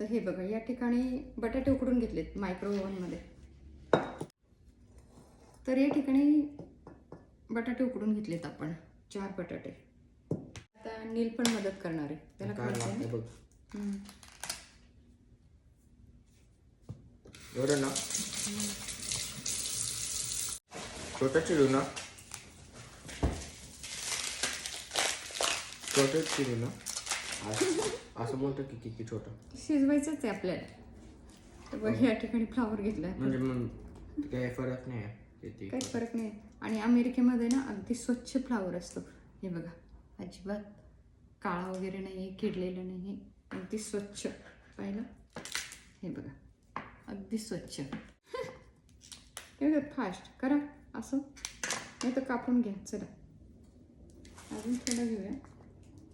तर हे बघा या ठिकाणी बटाटे उकडून घेतलेत मायक्रो ओव्हनमध्ये तर या ठिकाणी बटाटे उकडून घेतलेत आपण चार बटाटे. आता नील पण मदत करणार आहे. त्याला काय ना? छोटं चिरू ना. छोटं चिरू ना. असं- मोठं की किती छोटं. शिजवायचंच आहे आपल्याला. तर बघ या ठिकाणी फ्लावर घेतलाय. म्हणजे मग काही फरक नाही आहे. काहीच फरक नाही. आणि अमेरिकेमध्ये ना अगदी स्वच्छ फ्लावर असतो. हे बघा अजिबात काळा वगैरे नाही आहे किडलेलं नाही अगदी स्वच्छ. पाहिलं? हे बघा अगदी स्वच्छ. हे बघा फास्ट करा असं. नाही तर कापून घ्या चला. अजून थोडं घेऊया.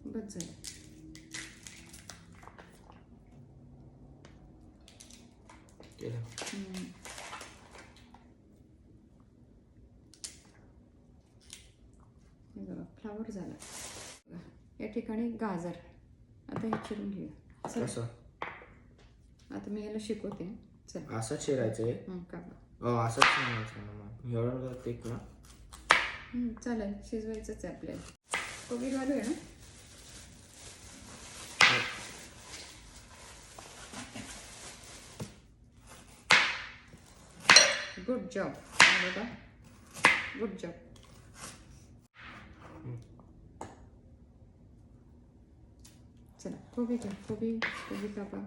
बस झालं. केलं. बघा फ्लावर झाला. या ठिकाणी गाजर. आता हे चिरून घेऊया. चला. कसं? आता मी याला शिकवते. चल. असं चिरायचंय हं, कापा अं, असंच चिरायचं एवढं पीक ना? चालेल. शिजवायचंच आहे आपल्याला. कोबी घालूया ना? जॉब। बघा। गुड जॉब चला कोबी घ्या कोबी कोबी कापा.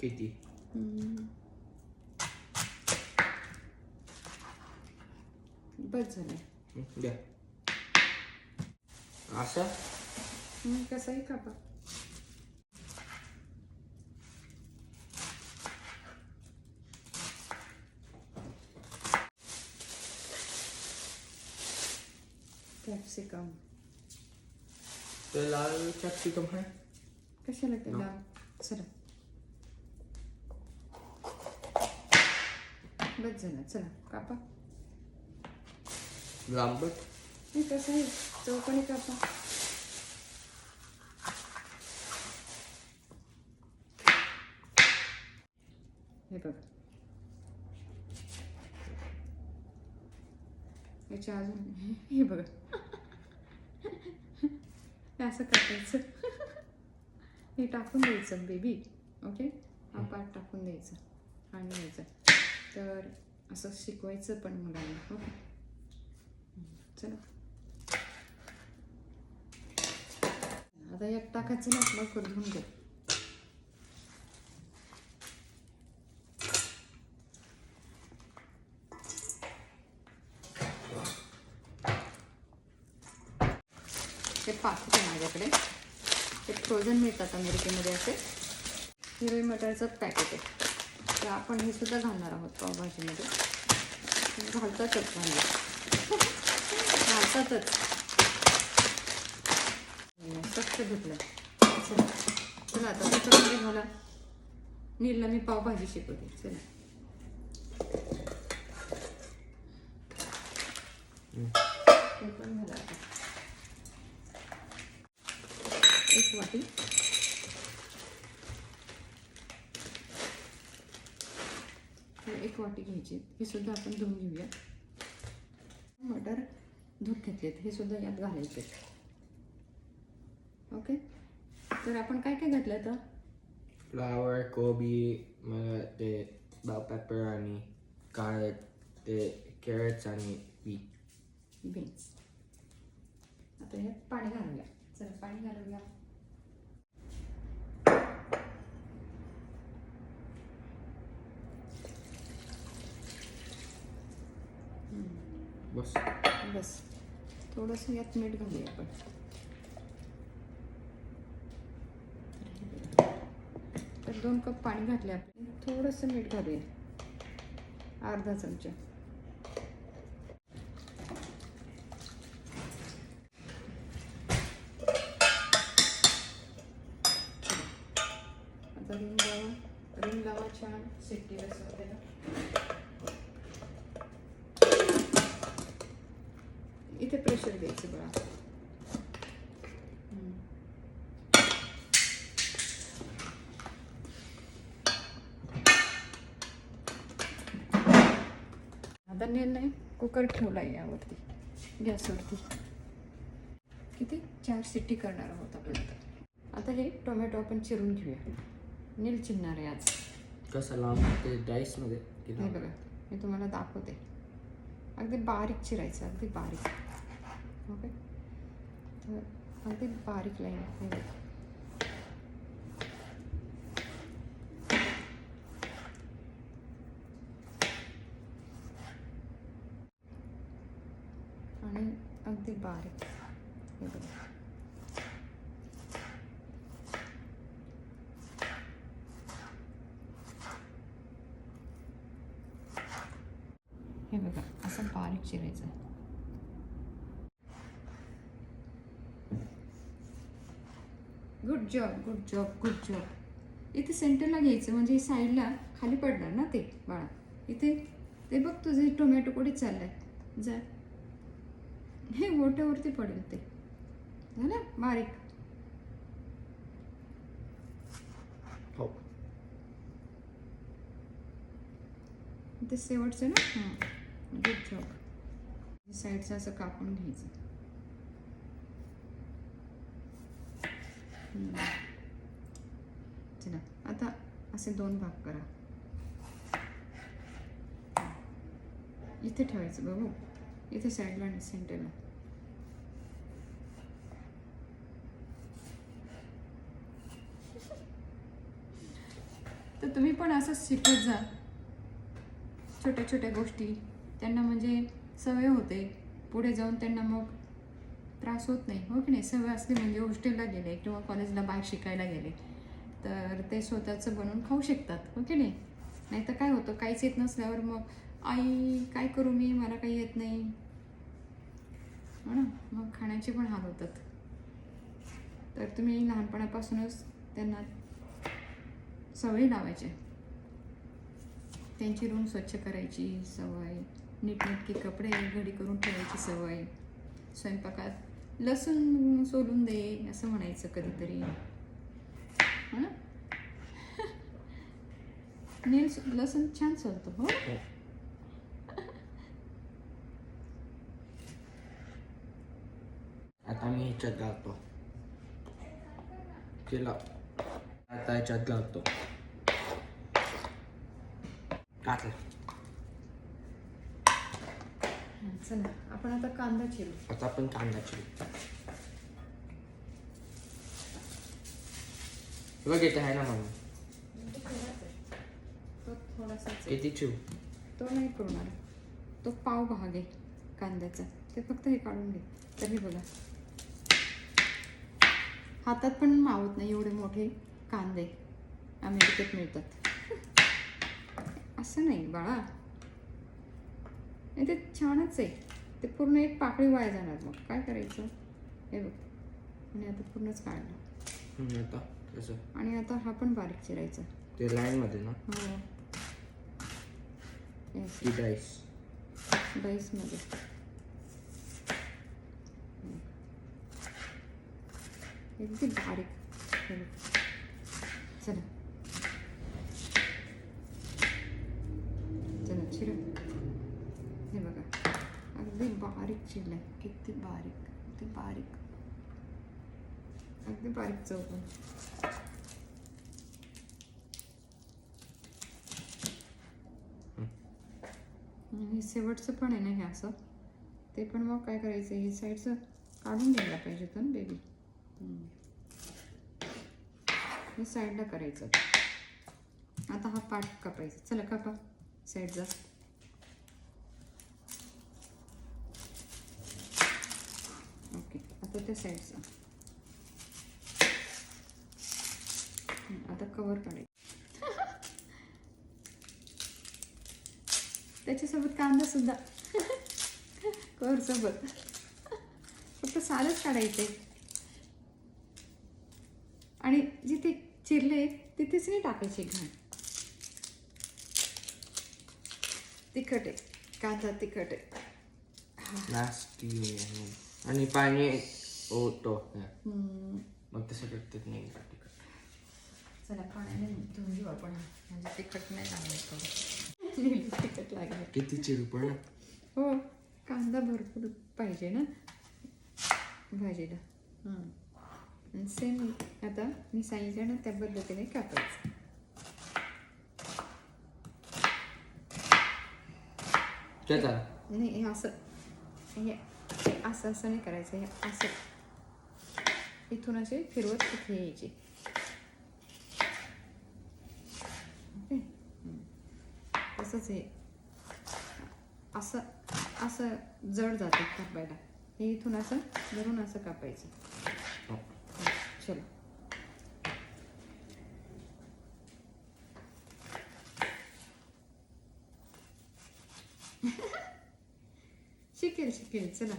किती. बस झालं. द्या असं? कसंही कापा. ते लाल कॅप्सिकम आहे कशाला त्याला चला बस झालं चला कापा लांबट नाही कसं आहे चौकोनी कापा हे बघ याच्या अजून हे बघा हे असं कापायचं हे टाकून द्यायचं बेबी ओके हा पाठ टाकून द्यायचं आणि द्यायचं तर असं शिकवायचं पण मुलांना ओके चला. आता एक टाकायचं ना आपलं करून घ्या घे ते पाकिट आहे माझ्याकडे ते फ्रोझन मिळतात अमेरिकेमध्ये असे. हिरवी मटारचं पॅकेट आहे. तर आपण हे सुद्धा घालणार आहोत पावभाजीमध्ये. घालतातच म्हणजे. घालतातच. स्वच्छ धुतलं चला चला आता त्याच्यामध्ये मला नीलला मी पावभाजी शिकवते. चला ते पण झालं आता एक वाटी हे एक वाटी घ्यायची. हे सुद्धा आपण धुवून घेऊया. मटर धूत घेतलेत. हे सुद्धा यात घालायचे ओके? तर आपण काय काय घातलं आता? फ्लावर कोबी ते बॅल पेपर आणि कॅरेट ते कॅरेट्स आणि बीन्स आता यात पाणी घालूया. चला पाणी घालूया. बस. बस. थोडंसं यात मीठ घालूया आपण. तर दोन कप पाणी घातले आपण. थोडंसं मीठ घालूया. अर्धा चमचा. आता रिंग लावा. रिंग लावा छान सिट्टी बसवा इथे प्रेशर द्यायचं बघा नाही कुकर ठेवला आहे यावरती गॅसवरती किती चार सिटी करणार आहोत आपण आता. हे टोमॅटो आपण चिरून घेऊया. नील चिरणार आहे आज. कसं लांब ते डाईसमध्ये बघा मी तुम्हाला दाखवते. अगदी बारीक चिरायचं अगदी बारीक. ओके तर अगदी बारीक लाईन हे बघा आणि अगदी बारीक हे बघा हे बघा असं बारीक चिरायचं good job good job good job इथे सेंटरला घ्यायचं म्हणजे साईडला खाली पडणार ना ते बाळा. इथे ते बघ तुझे टोमॅटो कुठे चाललाय जा. हे गोट्यावरती पडेल ते. झालं बारीक. हो. ते शेवटचं ना? हां. गुड जॉब साईडचं असं कापून घ्यायचं. चला आता असे दोन भाग करा. इथे ठेवायचं बघू. इथे साईडला आणि सेंटरला तर तुम्ही पण असंच शिकत जा. छोट्या छोट्या गोष्टी. त्यांना म्हणजे सवय होते. पुढे जाऊन त्यांना मग त्रास होत नाही हो की नाही? सवय असली म्हणजे हॉस्टेलला गेले किंवा कॉलेजला बाहेर शिकायला गेले तर ते स्वतःचं बनवून खाऊ शकतात हो की नाही? नाही तर काय होतं काहीच येत नसल्यावर मग आई काय करू मी? मला काही येत नाही. हो ना? मग खाण्याचे पण हाल होतात. तर तुम्ही लहानपणापासूनच त्यांना सवय लावायच्या. त्यांची रूम स्वच्छ करायची सवय नीटनेटके कपडे घडी करून ठेवायची सवय स्वयंपाकात लसूण सोलून दे असं म्हणायचं कधीतरी. हो नील लसूण छान सोलतो हो? हो. आता मी ह्याच्यात घालतो. केला. आता ह्याच्यात घालतो. घातलं. चला आपण आता कांदा चिरू. आता आपण कांदा चिरू. बघ येते आहे ना मग तो थोडासाच आहे. किती चिरू तो नाही पुरणार. तो पाव भाग आहे कांद्याचा. ते फक्त हे काढून घे. तर हे बघा. हातात पण मावत नाही एवढे मोठे कांदे. अमेरिकेत मिळतात. असं नाही बाळा. नाही ते छानच आहे. ते पूर्ण एक पाकळी वाया जाणार मग. काय करायचं? हे बघ. आणि आता पूर्णच काढलं हम्म, आता. आणि आता हा पण बारीक चिरायचा. ते लाईनमध्ये ना? हो. Yes. ती डाईस डाईसमध्ये अगदी बारीक. चला. चला. चिर. हे बघा. अगदी बारीक चिरलाय. किती बारीक. अगदी बारीक. अगदी बारीक चौकून आणि शेवटचं पण आहे ना हे असं. ते पण मग काय करायचं हे साईडचं काढून घ्यायला पाहिजे तर बेबी हे साईडला करायचं. आता हा पाठ कापायचा. चला कापा साईडचा. ओके आता त्या साईडचा. आता कवर काढायचं. कांदा सुद्धा कवर सोबत. फक्त सालच काढायचे. आणि जिथे चिरले तिथेच नाही टाकायचे घाण. तिखट आहे कांदा तिखट. आहे आणि पाणी ओतो. मग तसं करतात नाही चला पाण्याने धुवून घेऊ आपण. म्हणजे तिखट नाही लागलं थोडं तिखट लागलं किती हो कांदा भरपूर पाहिजे ना. भाजीला. हां सेम आता मी सांगितलं ना त्या पद्धतीने कापायचं. नाही हे असं हे असं असं नाही करायचं हे असं. इथून असे फिरवत इथे यायचे ओके हम्म. हे असं असं जड जातं कापायला. हे इथून असं धरून असं कापायचं. हो. चलो. शिकेल शिकेल. चला.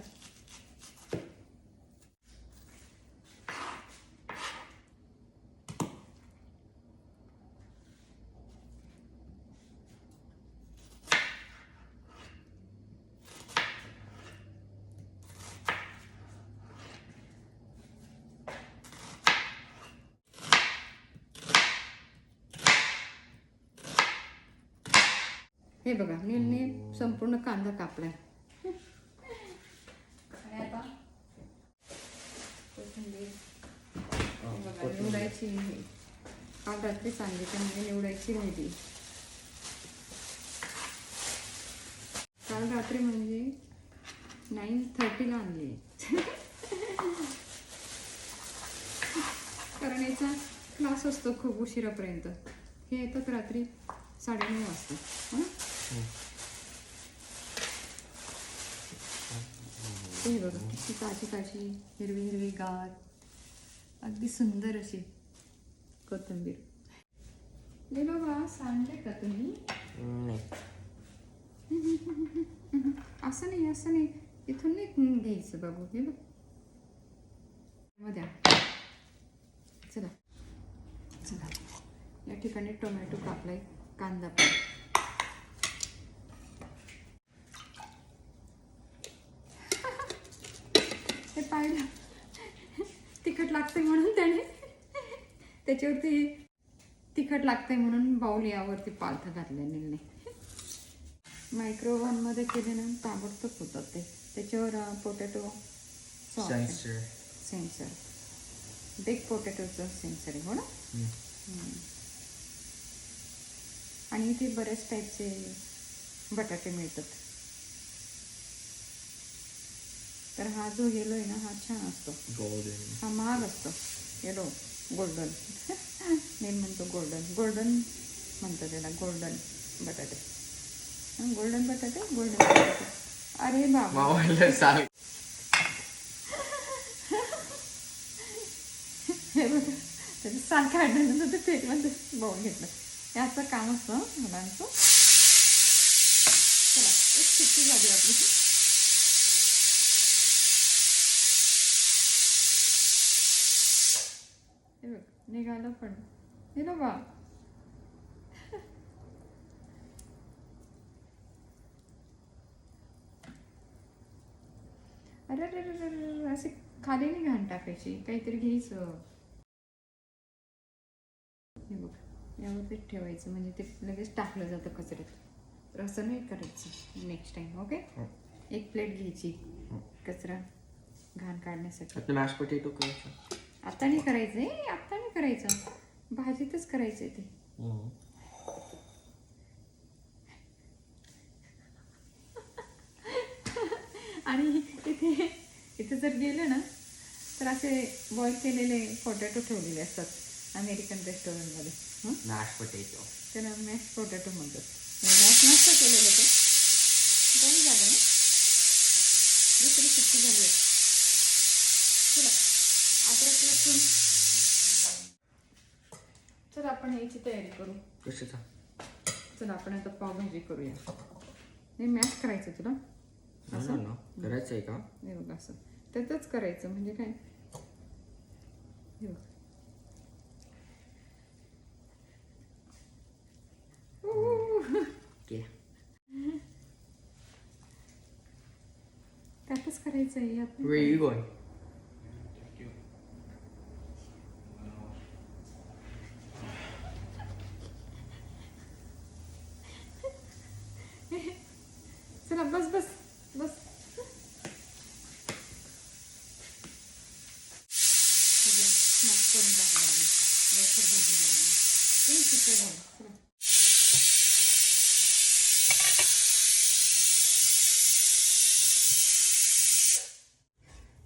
हे बघा नीलने संपूर्ण कांदा कापलाय. आणि आता? कोथिंबीर. बघा निवडायची. काल रात्री सांगितलं म्हणजे निवडायची राहिली काल रात्री म्हणजे नाईन थर्टीला आणली. कारण याचा क्लास असतो खूप उशिरापर्यंत. हे येतात रात्री साडेनऊ वाजता. हं? हे बघा किती ताजी ताजी हिरवी हिरवी गार अगदी सुंदर अशी कोथिंबीर. ले बाबा सांगले का तुम्ही? असं नाही असं नाही. इथून नाही घ्यायचं बाबू हे बघ. मध्ये चला. चला. या ठिकाणी टोमॅटो कापलाय कांदा पण ते पाहिलं तिखट लागतंय म्हणून त्याने त्याच्यावरती तिखट लागतंय म्हणून बाऊल यावरती पालथा घातलाय नीलने. मायक्रोव्हनमध्ये केले ना ताबडतोब होतात ते. त्याच्यावर पोटॅटो सेन्सर सेन्सर बिग पोटॅटोचं सेन्सर आहे हो ना. आणि इथे बऱ्याच टाईपचे बटाटे मिळतात. तर हा जो येलो आहे ना हा छान असतो. गोल्डन हा महाग असतो. येलो गोल्डन मी म्हणतो गोल्डन गोल्डन म्हणतो त्याला. गोल्डन बटाटे. गोल्डन बटाटे गोल्डन बटाटे. अरे बाबा. हे बघा त्याचं साल काढल्यानंतर ते पेटमध्ये बाऊल घेतलं. हे असं काम असतं मुलांचं. चला एक शिट्टी झाली आपली हे बघ निघालं पण. हे ना बा. अरे अरे अरे असे खाली नाही घाण टाकायची. काहीतरी घ्यायचं. हे बघ यावरतीच ठेवायचं. म्हणजे ते लगेच टाकलं जातं कचऱ्यात. तर असं नाही करायचं नेक्स्ट टाइम ओके हो. एक प्लेट घ्यायची कचरा घाण काढण्यासाठी. मॅश पोटॅटो करायचं. आता नाही करायचं आहे आता नाही करायचं. भाजीतच करायचं ते. आणि इथे इथे जर गेलं ना तर असे बॉईल केलेले पोटॅटो ठेवलेले असतात अमेरिकन रेस्टॉरंटमध्ये मॅश पोटॅटो त्याला मॅश पोटॅटो म्हणतात. मॅश नसतं केलेलं ते. दोन झालं ना? दुसरी सुट्टी झाली. आहे चला. लसूण चला आपण याची तयारी करू. कशाचा? चला आपण आता पावभाजी करूया. हे मॅश करायचं तुला? असं? करायचं आहे का? हे बघ असं. त्यातच करायचं म्हणजे काय? हे बघ. त्यातच करायचं आहे आपण बस बस बस.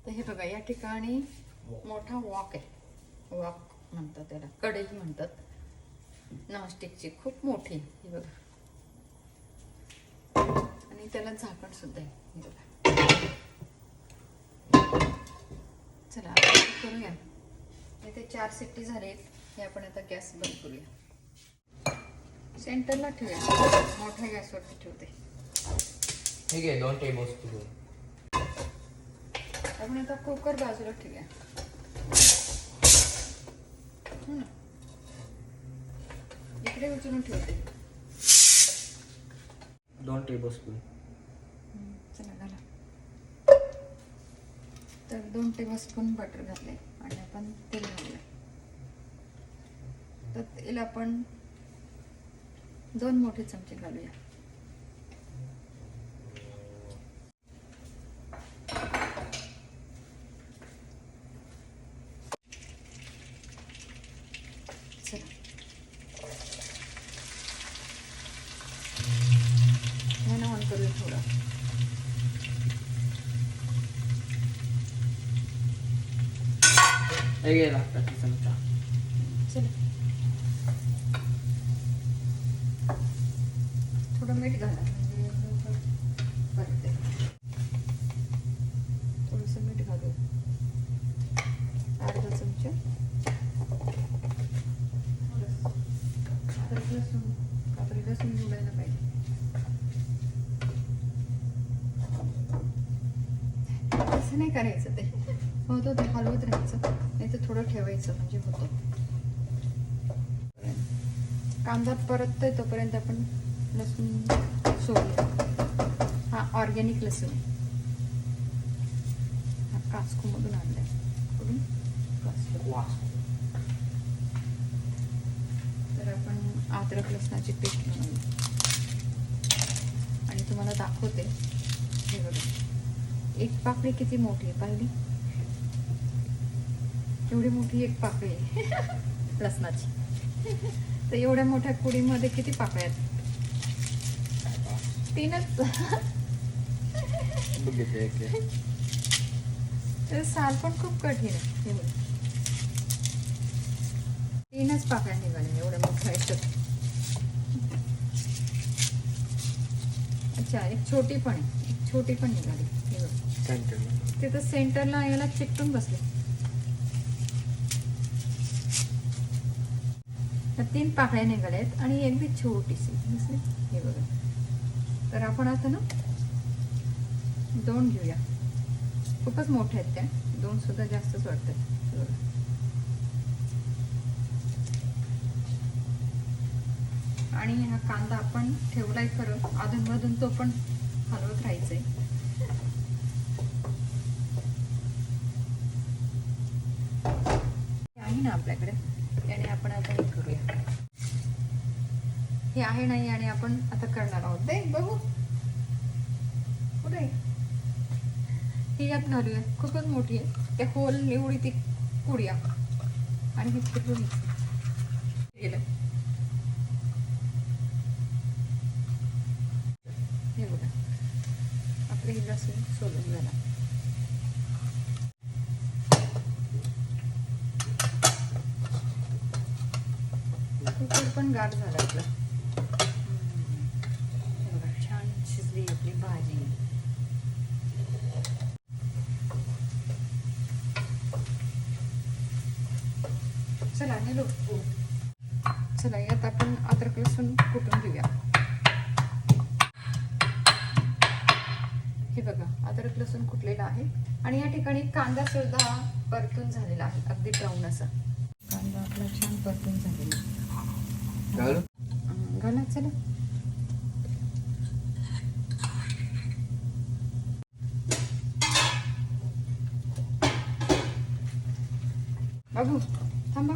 तर हे बघा या ठिकाणी मोठा वॉक आहे. वॉक म्हणतात त्याला कढई म्हणतात. नॉनस्टिकची खूप मोठी हे बघा. आणि त्याला झाकण सुद्धा आहे. हे बघा. चला आपण करूया. इथे चार सिट्टी झाले हे आपण आता गॅस बंद करूया. सेंटरला ठेवूया. मोठ्या गॅसवरती ठेवते. ठीक आहे दोन टेबल स्पून आपण आता कुकर बाजूला ठेवूया. इकडे उचलून ठेवते. दोन टेबल स्पून चला घाला. तर दोन टेबलस्पून बटर घातले आणि आपण तेल घालूया. तर तेल आपण दोन मोठे चमचे घालूया चला ह्यानं ऑन करूया थोडं वेळ लागतात ती चमचा थोडं मीठ घाला. म्हणजे थोडंसं मीठ घालू. अर्धा चमचा. लसूण. कापरी लसूण उडायला पाहिजे. असं नाही करायचं ते. होतं ते हलवत राहायचं. नाही थोडं ठेवायचं म्हणजे होतं. कांदा परततोय तोपर्यंत आपण लसूण सोडूया हा ऑर्गॅनिक लसूण हा कास्कोमधून आणलाय. कुठून? तर आपण अद्रक लसणाची पेस्ट बनवली आणि तुम्हाला दाखवते. हे बघा. एक पाकळी किती मोठी आहे पाहिली? एवढी मोठी एक पाकळी लसणाची. तर एवढ्या मोठ्या कुडीमध्ये किती पाकळ्या तीनच. तर साल पण खूप कठीण आहे. तीनच पाकळ्या निघाल्या एवढ्या मोठ्या याच्यात. अच्छा एक छोटी पण आहे. एक छोटी पण निघाली. तिथं सेंटरला याला चिकटून बसले. तर तीन पाकळ्या निघाल्या आहेत आणि एक बी छोटीशी दिसली? हे बघा. तर आपण आता ना दोन घेऊया. खूपच मोठ्या आहेत त्या. दोन सुद्धा जास्तच वाटतात. बघा. आणि हा कांदा आपण ठेवलाय खरं. अधूनमधून तो पण हलवत राहायचंय. आहे ना आपल्याकडे. आणि आपण आता हे करूया. हे आहे नाही आणि आपण आता करणार आहोत. दे बघू. पुढे. ही यात घालूया खूपच मोठी आहे. त्या होल एवढी ती कुड्या आणि हे फिरून गेलं. हे बघा. आपलं हे लसूण सोलून झाला कुकर पण गाठ झाला आपला. बघा, छान शिजली आपली भाजी. चला नेलो. चला यात आपण अद्रक लसूण कुटून घेऊया. हे बघा अद्रक लसूण कुटलेला आहे. आणि या ठिकाणी कांदा सुद्धा परतून झालेला आहे. अगदी ब्राऊन असा. कांदा आपला छान परतून झालेला आहे. घालू? घाला चला बाबू थांबा.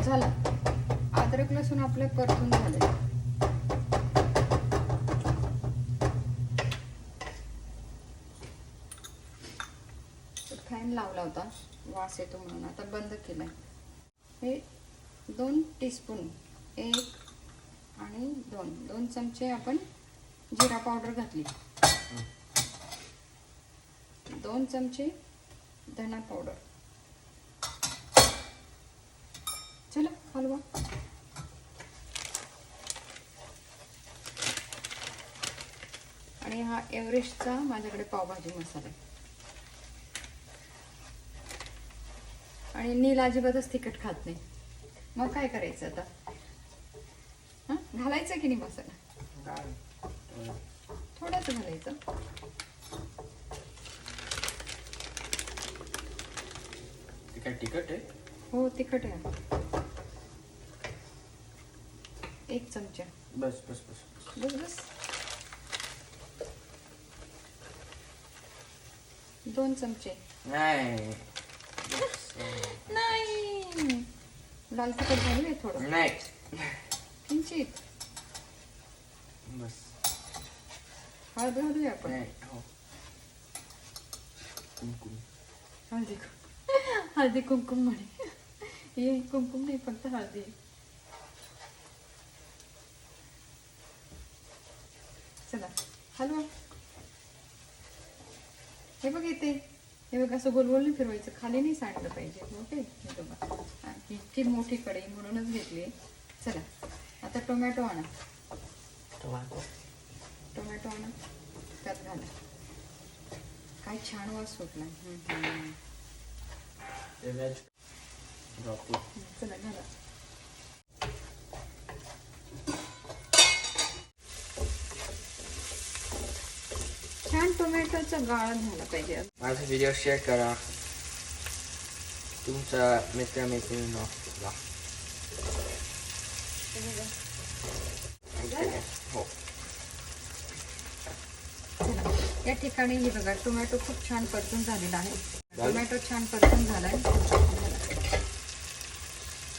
झालं. अद्रक लसूण आपलं परतून झाले फॅन लावला होता. वास येतो म्हणून. आता बंद केलाय. हे दोन टीस्पून एक आणि दोन. दोन चमचे आपण जिरा पावडर घातली. दोन चमचे धना पावडर. चला हलवा. आणि हा एव्हरेस्टचा माझ्याकडे पावभाजी मसाला आणि नील अजिबातच तिखट खात नाही. मग काय करायचं आता? हं? घालायचं की नाही मसाला? थोडंच घालायचं. ते काय तिखट आहे? हो तिखट आहे. एक चमचा. बस बस बस बस. बस बस. दोन चमचे. नाही. नाही लाल तिखट घालूया थोडं? नाही. किंचित. बस. हळद घालूया आपण. नाही हो. कुमकुम. हळदी हळदी कुंकुम म्हणे. हे कुंकुम नाही फक्त हळदी. चला हलवा. हे बघ येते हे बघ असं गोल गोल नाही फिरवायचं. खाली नाही सांडलं पाहिजे. ओके? बघा इतकी मोठी कढई म्हणूनच घेतली. चला आता टोमॅटो आणा. टोमॅटो. टोमॅटो आणा त्यात घाला. काय छान वास सुटला. चला घाला. छान टोमॅटोचा गाळा झाला पाहिजे. माझा व्हिडिओ शेअर करा. तुमच्या मित्रमैत्रिणींना ला. हो. या ठिकाणी हे बघा टोमॅटो खूप छान परतून झालेला आहे. टोमॅटो छान परतून झालाय. झाला.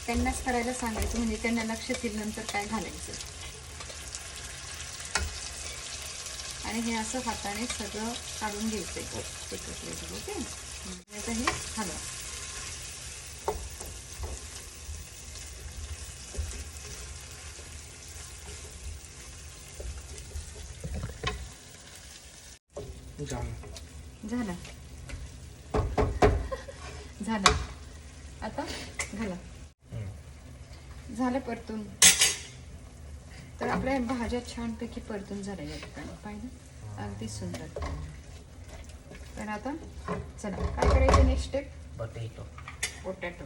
त्यांनाच करायला सांगायचं म्हणजे त्यांना लक्ष येईल नंतर काय घालायचं. आणि हे असं हाताने सगळं काढून घ्यायचंय. एकत्र ओके? आता हे हलवा झालं झालं झालं आता घाला झालं परतून तर आपल्या भाज्या छानपैकी परतून झाल्या या ठिकाणी. पाहिजे अगदी सुंदर. तर आता चला काय करायचं next step potato potato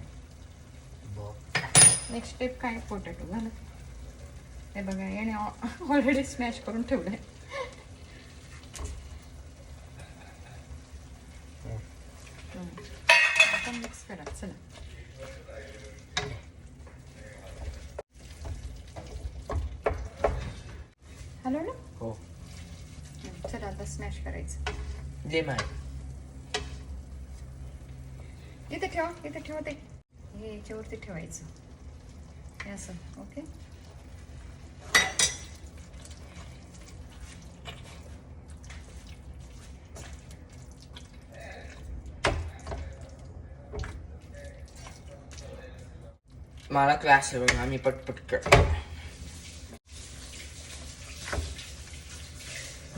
next step काय? पोटॅटो झालं. हे बघा याने ऑलरेडी स्मॅश करून ठेवलंय. हम्म. आता मिक्स करा. चला हॅलो ना हो हम्म, स्मॅश करायचं. जे इथे ठेवा इथे ठेवा ते. हे याच्यावरती ठेवायचं. हे असं ओके? मला क्लास आहे बघा आम्ही पटपट करतो.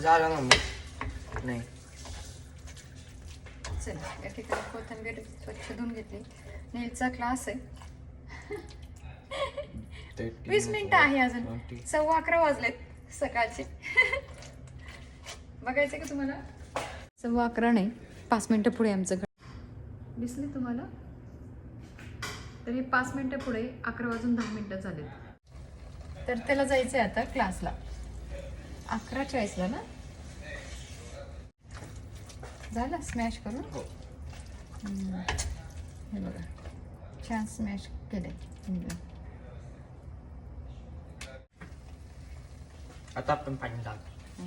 झालं ना मग? नाही. चला या ठिकाणी कोथिंबीर स्वच्छ धुवून घेतली. नेलचा क्लास आहे. वीस मिनिटं आहे अजून. सव्वा अकरा वाजलेत सकाळचे. बघायचं का तुम्हाला? सव्वा अकरा नाही पाच मिनिटं पुढे आमचं घर. दिसले तुम्हाला? तरी पाच मिनिटं पुढे अकरा वाजून दहा मिनिटं झालेत. तर त्याला जायचं आहे आता क्लासला अकरा चाळीसला ना? झालं? स्मॅश करून? हो. हे बघा. छान स्मॅश केलंय. आता आपण पाणी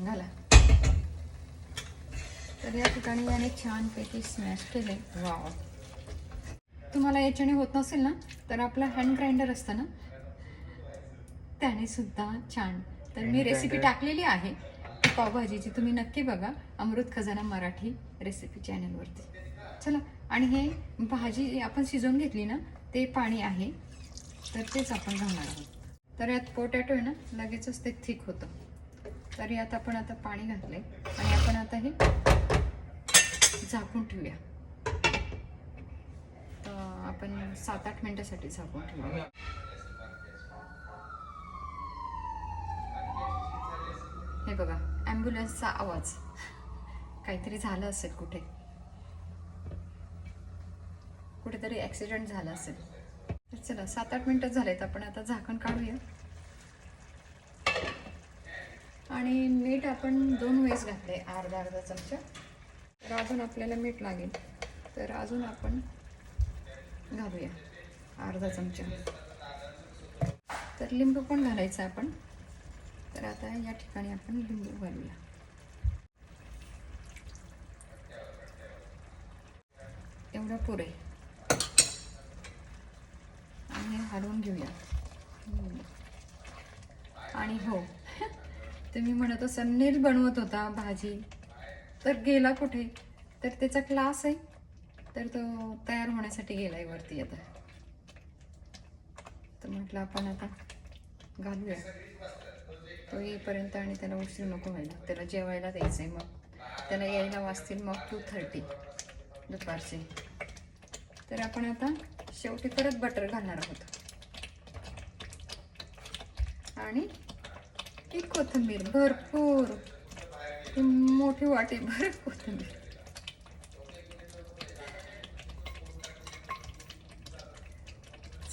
घाला तर या ठिकाणी याने छानपैकी स्मॅश केले वाव तुम्हाला याच्याने होत नसेल ना तर आपला हँड ग्राइंडर असतं ना त्याने सुद्धा छान. तर मी रेसिपी. टाकलेली आहे. पावभाजीची तुम्ही नक्की बघा. अमृत खजाना मराठी रेसिपी चॅनलवरती चला आणि हे भाजी आपण शिजवून घेतली ना ते पाणी आहे. तर तेच आपण घालणार आहोत. तर यात पोटॅटो आहे ना लगेचच ते थिक होतं. तर यात आपण आता पाणी घातले आणि आपण आता हे झाकून ठेवूया. तर आपण सात आठ मिनटासाठी झाकून ठेवूया. हे बघा. ॲम्ब्युलन्सचा आवाज. काहीतरी झालं असेल कुठे. कुठेतरी ॲक्सिडेंट झाला असेल. तर चला सात आठ मिनटं झालेत आपण आता झाकण काढूया. आणि मीठ आपण दोन वेळेस घातले अर्धा अर्धा चमचा. तर अजून आपल्याला मीठ लागेल. तर अजून आपण घालूया अर्धा चमचा. तर लिंबू पण घालायचा आपण. तर आता या ठिकाणी आपण लिंबू घालूया. एवढं पुरे. आणि हे हलवून घेऊया. आणि हो तुम्ही म्हणत असाल नील बनवत होता भाजी. तर गेला कुठे? तर त्याचा क्लास आहे. तर तो तयार होण्यासाठी गेला आहे वरती आता. तर म्हटलं आपण आता घालूया. तो येईपर्यंत आणि त्याला उशीर नको व्हायला. त्याला जेवायला द्यायचं आहे मग. त्याला यायला वाजतील मग टू थर्टी दुपारचे. तर आपण आता शेवटी परत बटर घालणार आहोत. आणि ही कोथिंबीर भरपूर. मोठी वाटी भर कोथिंबीर.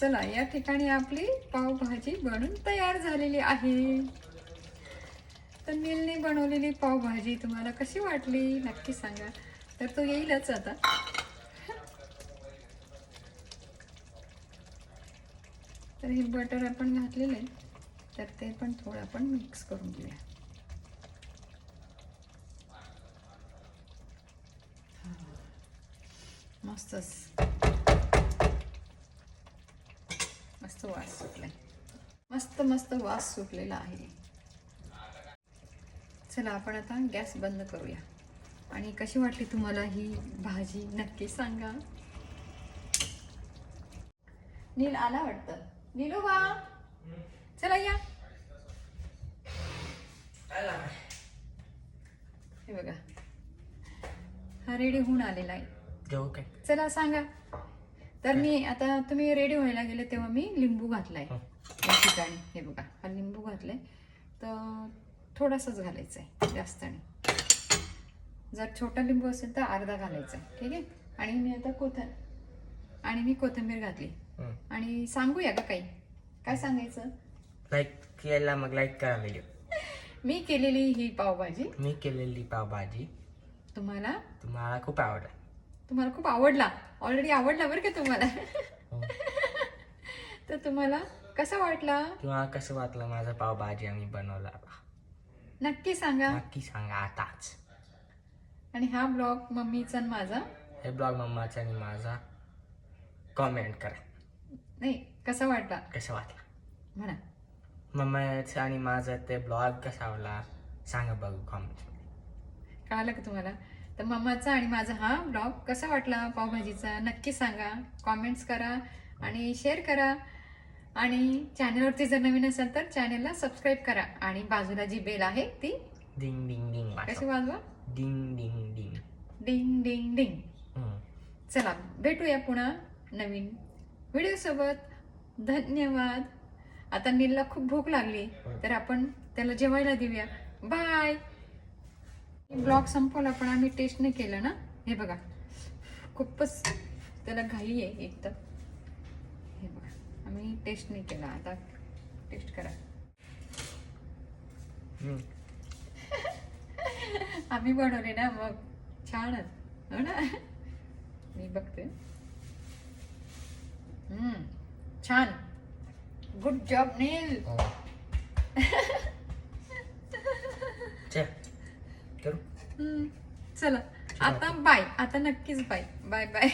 चला या ठिकाणी आपली पावभाजी बनून तयार झालेली आहे. तर नीलने बनवलेली पावभाजी तुम्हाला कशी वाटली? नक्की सांगा. तर तो येईलच आता. तर हे बटर आपण घातलेलं आहे तर ते पण थोडं आपण मिक्स करून घेऊया. मस्तच. मस्त वास सुटलाय. मस्त मस्त वास सुटलेला आहे. चला आपण आता गॅस बंद करूया. आणि कशी वाटली तुम्हाला ही भाजी? नक्की सांगा. नील आला वाटतं? नीलू बा चला या. हे बघा. हा रेडी होऊन आलेला आहे. चला सांगा. तर मी आता तुम्ही रेडी व्हायला गेले तेव्हा मी लिंबू घातलाय. या ठिकाणी. हे बघा हा लिंबू घातलाय. तर थोडासाच घालायचा आहे जास्त नाही जर छोटा लिंबू असेल तर अर्धा घालायचा आहे ठीक आहे? आणि मी आता कोथ आणि मी कोथिंबीर घातली. आणि सांगूया का काही. काय सांगायचं? लाईक केला मग लाईक करा व्हिडिओ मी केलेली ही पावभाजी. मी केलेली पावभाजी. तुम्हाला? तुम्हाला खूप आवडला. तुम्हाला खूप आवडला. ऑलरेडी आवडला बरं का तुम्हाला? हो. तर तुम्हाला कसा वाटला? तुम्हाला कसं वाटलं माझा पावभाजी आम्ही बनवला? नक्की सांगा. नक्की सांगा आताच. आणि हा ब्लॉग मम्मीचा आणि माझा? हे ब्लॉग मम्माचा आणि माझा. कॉमेंट करा. नाही कसा वाटला? कसं वाटलं? म्हणा. मम्माचा आणि माझा ते ब्लॉग कसा आवडला सांगा बघू कॉमेंट कळालं का तुम्हाला? तर मम्माचा आणि माझा हा ब्लॉग कसा वाटला पावभाजीचा नक्की सांगा. कॉमेंट्स करा आणि शेअर करा. आणि चॅनलवरती जर नवीन असेल तर चॅनलला सबस्क्राईब करा. आणि बाजूला जी बेल आहे ती डिंग डिंग डिंग कशी वाजव. डिंग डिंग डिंग डिंग डिंग डिंग. चला भेटूया पुन्हा नवीन व्हिडिओ सोबत. धन्यवाद. आता नीलला खूप भूक लागली. तर आपण त्याला जेवायला देऊया. बाय ब्लॉग संपवला पण आम्ही टेस्ट नाही केलं ना? हे बघा. खूपच त्याला घाई आहे एक तर आम्ही टेस्ट नाही केला. आता टेस्ट करा. आम्ही बनवले ना मग छानच हो ना? मी बघते. हम्म, छान. Good job Neel. चल. करू? हम्म, चला. आता बाय आता नक्कीच बाय बाय बाय